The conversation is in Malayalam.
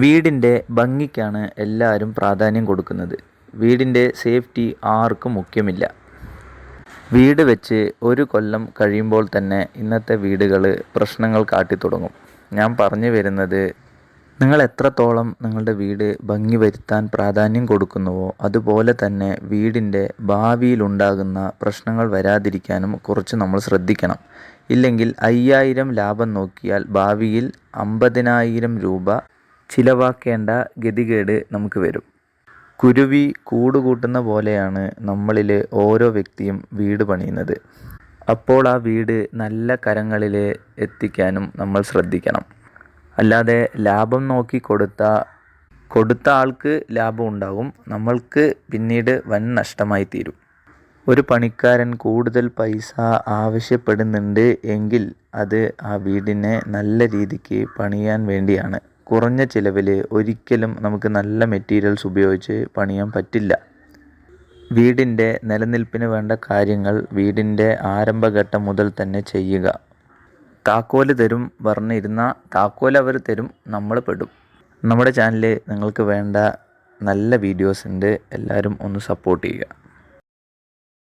വീടിന്റെ ഭംഗിക്കാണ് എല്ലാവരും പ്രാധാന്യം കൊടുക്കുന്നത്. വീടിന്റെ സേഫ്റ്റി ആർക്കും മുഖ്യമില്ല. വീട് വെച്ച് ഒരു കൊല്ലം കഴിയുമ്പോൾ തന്നെ ഇന്നത്തെ വീടുകൾ പ്രശ്നങ്ങൾ കാട്ടി തുടങ്ങും ഞാൻ പറഞ്ഞു വരുന്നത് നിങ്ങൾ എത്രത്തോളം നിങ്ങളുടെ വീട് ഭംഗി വരുത്താൻ പ്രാധാന്യം കൊടുക്കുന്നുവോ അതുപോലെ തന്നെ വീടിന്റെ ഭാവിയിലുണ്ടാകുന്ന പ്രശ്നങ്ങൾ വരാതിരിക്കാനും കുറച്ച് നമ്മൾ ശ്രദ്ധിക്കണം. ഇല്ലെങ്കിൽ അയ്യായിരം ലാഭം നോക്കിയാൽ ഭാവിയിൽ അമ്പതിനായിരം രൂപ ചിലവാക്കേണ്ട ഗതികേട് നമുക്ക് വരും. കുരുവി കൂടുകൂട്ടുന്ന പോലെയാണ് നമ്മളിൽ ഓരോ വ്യക്തിയും വീട് പണിയുന്നത്. അപ്പോൾ ആ വീട് നല്ല കരങ്ങളിൽ എത്തിക്കാനും നമ്മൾ ശ്രദ്ധിക്കണം. അല്ലാതെ ലാഭം നോക്കി കൊടുത്ത കൊടുത്ത ആൾക്ക് ലാഭം ഉണ്ടാകും നമ്മൾക്ക് പിന്നീട് വൻ നഷ്ടമായി തീരും. ഒരു പണിക്കാരൻ കൂടുതൽ പൈസ ആവശ്യപ്പെടുന്നുണ്ട് എങ്കിൽ അത് ആ വീടിനെ നല്ല രീതിക്ക് പണിയാൻ വേണ്ടിയാണ്. കുറഞ്ഞ ചിലവിൽ ഒരിക്കലും നമുക്ക് നല്ല മെറ്റീരിയൽസ് ഉപയോഗിച്ച് പണിയാൻ പറ്റില്ല. വീടിന്റെ നിലനിൽപ്പിന് വേണ്ട കാര്യങ്ങൾ വീടിന്റെ ആരംഭഘട്ടം മുതൽ തന്നെ ചെയ്യുക. താക്കോൽ തരും പറഞ്ഞിരുന്ന താക്കോൽ അവർ തരും നമ്മൾ പെടും. നമ്മുടെ ചാനലിൽ നിങ്ങൾക്ക് വേണ്ട നല്ല വീഡിയോസ് ഉണ്ട്. എല്ലാവരും ഒന്ന് സപ്പോർട്ട് ചെയ്യുക.